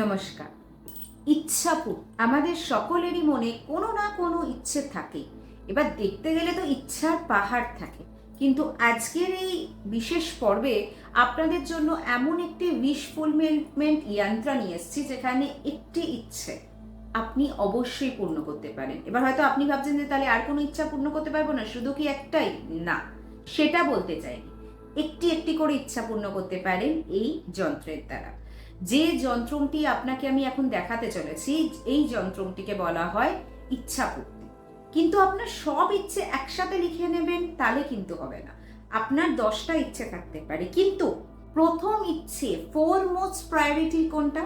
নমস্কার। ইচ্ছাপুর আমাদের সকলেরই মনে কোনো না কোনো ইচ্ছে থাকে। এবার দেখতে গেলে তো ইচ্ছার পাহাড় থাকে। কিন্তু আজকের এই বিশেষ পর্বে আপনাদের জন্য এমন একটি উইশ ফুলফিলমেন্ট যন্ত্র নিয়ে এসেছি, যেখানে একটি ইচ্ছে আপনি অবশ্যই পূর্ণ করতে পারেন। এবার হয়তো আপনি ভাবছেন যে তাহলে আর কোনো ইচ্ছা পূর্ণ করতে পারব না, শুধু কি একটাই? না, সেটা বলতে চাইনি। একটি একটি করে ইচ্ছা পূর্ণ করতে পারেন এই যন্ত্রের দ্বারা। যে যন্ত্রটি আপনাকে আমি এখন দেখাতে চলেছি, এই যন্ত্রটিকে বলা হয় ইচ্ছা পূর্তি কিন্তু আপনার সব ইচ্ছে একসাথে লিখে নেবেন, তাহলে কিন্তু হবে না। আপনার দশটা ইচ্ছে থাকতে পারে। কিন্তু প্রথম ইচ্ছে ফোর মোস্ট প্রায়োরিটি কোনটা?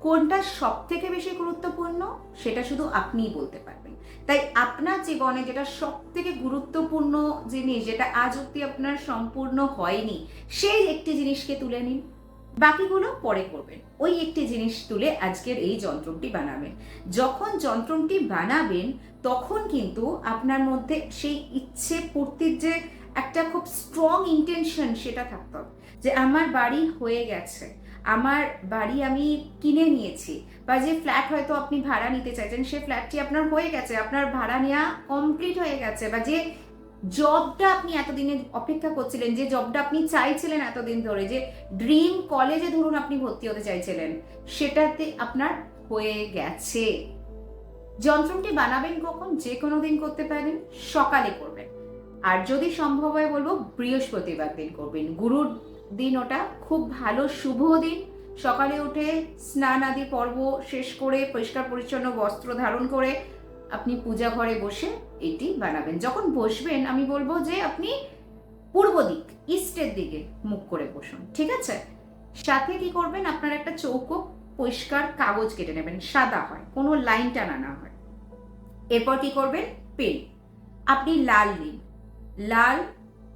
কোনটা সব থেকে বেশি গুরুত্বপূর্ণ? সেটা শুধু আপনিই বলতে পারবেন। তাই আপনার জীবনে যেটা সব থেকে গুরুত্বপূর্ণ জিনিস, যেটা আজ অব্দি আপনার সম্পূর্ণ হয়নি, সেই একটি জিনিসকে তুলে নিন। বাকিগুলো পরে করবেন। ওই একটি জিনিস তুলে আজকের এই যন্ত্রটি বানাবেন। যখন যন্ত্রটি বানাবেন, তখন কিন্তু আপনার মধ্যে সেই ইচ্ছে পূর্তির যে একটা খুব স্ট্রং ইন্টেনশন সেটা থাকতে যে আমার বাড়ি হয়ে গেছে, আমার বাড়ি আমি কিনে নিয়েছি বা যে ফ্ল্যাট হয়তো আপনি ভাড়া নিতে চাইছেন, সে ফ্ল্যাটটি আপনার হয়ে গেছে, আপনার ভাড়া নেওয়া কমপ্লিট হয়ে গেছে বা যে জবটা আপনি এতদিনে অপেক্ষা করছিলেন, যে জবটা আপনি চাইছিলেন এতদিন ধরে, যে ড্রিম কলেজে ধরুন আপনি ভর্তি হতে চাইছিলেন, সেটাতে আপনার হয়ে গেছে। যন্ত্রটি বানাবেন কখন? যে কোনো দিন করতে পারেন, সকালে করবেন। আর যদি সম্ভব হয় বলব, বৃহস্পতিবার দিন করবেন। গুরুর দিন ওটা, খুব ভালো, শুভ দিন। সকালে উঠে স্নান আদি পর্ব শেষ করে, পরিষ্কার পরিচ্ছন্ন বস্ত্র ধারণ করে আপনি পূজা ঘরে বসে এটি বানাবেন। যখন বসবেন, আমি বলব যে আপনি পূর্ব দিক ইস্টের দিকে মুখ করে বসুন, ঠিক আছে? সাথে কি করবেন? আপনার একটা চৌকো পরিষ্কার কাগজ কেটে নেবেন, সাদা হয়, কোনো লাইন টানা না হয়। এরপর কি করবেন? পেন আপনি লাল নিন লাল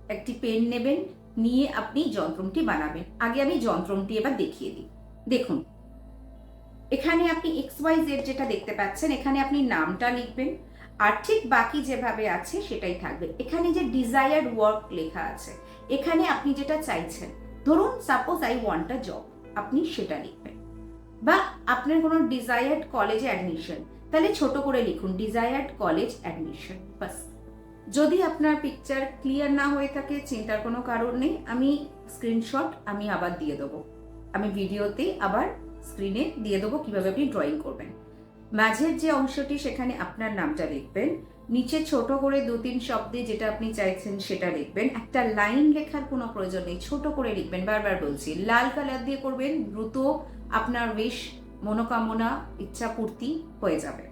একটি পেন নেবেন, নিয়ে আপনি যন্ত্রমটি বানাবেন। আগে আমি যন্ত্রমটি এবার দেখিয়ে দিই। দেখুন এখানে আপনি এক্স ওয়াই জেড যেটা দেখতে পাচ্ছেন, এখানে আপনি নামটা লিখবেন, আর ঠিক বাকি যেভাবে আছে সেটাই থাকবে। এখানে যে ডিজায়ার্ড ওয়ার্ক লেখা আছে, এখানে আপনি যেটা চাইছেন, ধরুন suppose I want a job আপনি সেটা লিখবেন। বা আপনার কোনো ডিজায়ার্ড কলেজে অ্যাডমিশন তাহলে ছোট করে লিখুন ডিজায়ার্ড কলেজ অ্যাডমিশন বাস। যদি আপনার পিকচার ক্লিয়ার না হয়ে থাকে, চিন্তার কোনো কারণ নেই, আমি স্ক্রিনশট আমি আবার দিয়ে দেবো। আমি ভিডিওতে আবার স্ক্রিনে দিয়ে দেবো কীভাবে আপনি ড্রয়িং করবেন। মাঝের যে অংশটি সেখানে আপনার নামটা লিখবেন। নিচে ছোট করে দু তিন শব্দে যেটা আপনি চাইছেন সেটা লিখবেন। একটা লাইন লেখার কোনো প্রয়োজন নেই, ছোট করে লিখবেন, বারবার বলছি। লাল কালার দিয়ে করবেন, দ্রুত আপনার বেশ মনোকামনা ইচ্ছা পূর্তি হয়ে যাবে।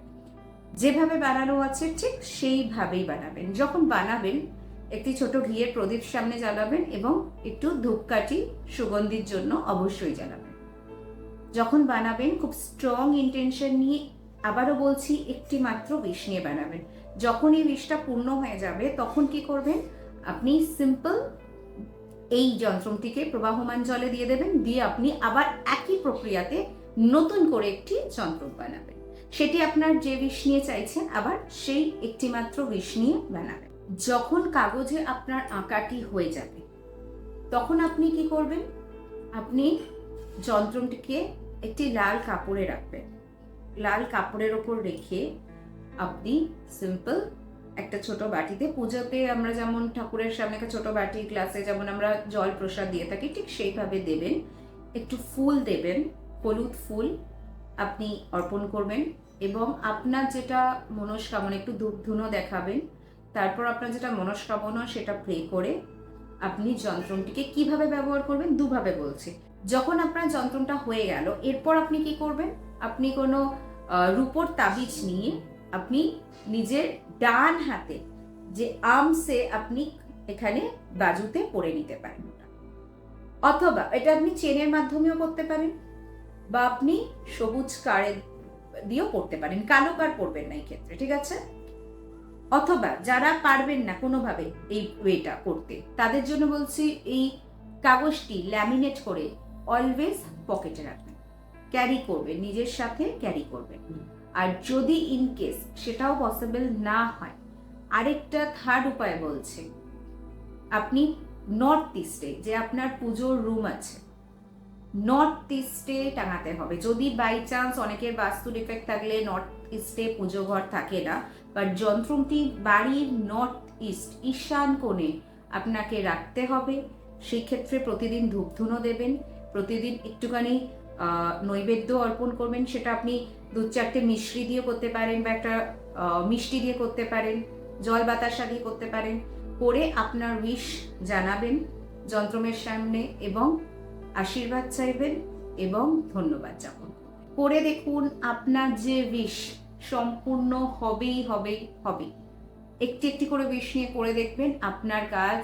যেভাবে বানানো আছে ঠিক সেইভাবেই বানাবেন। যখন বানাবেন, একটি ছোট ঘিয়ের প্রদীপ সামনে জ্বালাবেন এবং একটু ধূপকাঠি সুগন্ধির জন্য অবশ্যই জ্বালাবেন। যখন বানাবেন, খুব স্ট্রং ইন্টেনশন নিয়ে আবারও বলছি, একটি মাত্র বিষ নিয়ে বানাবেন। যখন এই বিষটা পূর্ণ হয়ে যাবে, তখন কি করবেন? আপনি সিম্পল এই যন্ত্রটিকে প্রবাহমান জলে দিয়ে দেবেন, দিয়ে আপনি আবার একই প্রক্রিয়াতে নতুন করে একটি যন্ত্র বানাবেন। সেটি আপনার যে বিষ নিয়ে চাইছেন, আবার সেই একটি মাত্র বিষ নিয়ে বানাবেন। যখন কাগজে আপনার আঁকাটি হয়ে যাবে, তখন আপনি কি করবেন? আপনি যন্ত্রটিকে একটি লাল কাপড়ে রাখবেন। লাল কাপড়ের ওপর রেখে আপনি সিম্পল একটা ছোট বাটিতে, পুজোতে আমরা যেমন ঠাকুরের সামনে একটা ছোট বাটি, গ্লাসে যেমন আমরা জল প্রসাদ দিয়ে থাকি, ঠিক সেইভাবে দেবেন। একটু ফুল দেবেন, হলুদ ফুল আপনি অর্পণ করবেন এবং আপনার যেটা মনস্কামনা, একটু ধূপ ধুনো দেখাবেন, তারপর আপনার যেটা মনস্কামনা সেটা প্রে করে আপনি যন্ত্রটিকে কীভাবে ব্যবহার করবেন দুভাবে বলছি। যখন আপনার যন্ত্রণটা হয়ে গেল, এরপর আপনি কি করবেন? আপনি কোনো রূপোর তাবিজ নিয়ে আপনি নিজের ডান হাতে যে আর্মসে আপনি এখানে বাজুতে পরে নিতে পারেন অথবা এটা আপনি চেনের মাধ্যমেও করতে পারেন বা আপনি সবুজ কারে দিয়েও পড়তে পারেন, কালো কার পড়বেন না এই ক্ষেত্রে, ঠিক আছে? অথবা যারা পারবেন না কোনোভাবে এই ওয়েটা করতে তাদের জন্য বলছি এই কাগজটি ল্যামিনেট করে অলওয়েজ পকেটে রাখবেন। ক্যারি করবেন, নিজের সাথে ক্যারি করবেন। আর যদি ইন কেস সেটাও পসিবল না হয়, আরেকটা থার্ড উপায় বলছে, আপনি নর্থ ইস্টে যে আপনার পুজোর রুম আছে নর্থ ইস্টে টাঙাতে হবে। যদি বাই চান্স অনেকের বাস্তু ডিফেক্ট থাকলে নর্থ ইস্টে পুজো ঘর থাকে না বাট যন্ত্রটি বাড়ির নর্থ ইস্ট ঈশান কোণে আপনাকে রাখতে হবে, সেই ক্ষেত্রে প্রতিদিন ধূপধুনো দেবেন। প্রতিদিন একটুখানি নৈবেদ্য অর্পণ করবেন, সেটা আপনি দু চারটে মিশ্রি দিয়ে করতে পারেন বা একটা মিষ্টি দিয়ে করতে পারেন, জল বাতাসা দিয়ে করতে পারেন। করে আপনার উইশ জানাবেন যন্ত্রমের সামনে এবং আশীর্বাদ চাইবেন এবং ধন্যবাদ যাপন করে দেখুন আপনার যে উইশ সম্পূর্ণ হবেই হবেই হবে একটি একটি করে উইশ নিয়ে করে দেখবেন, আপনার কাজ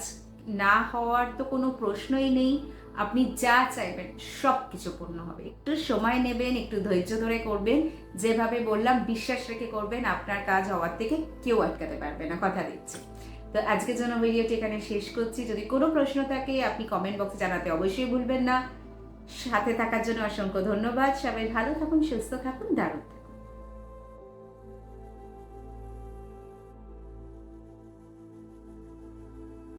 না হওয়ার তো কোনো প্রশ্নই নেই। আপনি যা চাইবেন সব কিছু পূর্ণ হবে। একটু সময় নেবেন, একটু ধৈর্য ধরে করবেন। যেভাবে বললাম, বিশ্বাস রেখে করবেন, আপনার কাজ হওয়ার থেকে কেউ আটকাতে পারবে না। কথা দিচ্ছি। তো আজকের জন্য ভিডিওটি এখানে শেষ করছি। যদি কোনো প্রশ্ন থাকে, আপনি কমেন্ট বক্সে জানাতে অবশ্যই ভুলবেন না। সাথে থাকার জন্য অসংখ্য ধন্যবাদ। সবাই ভালো থাকুন, সুস্থ থাকুন, দারুণ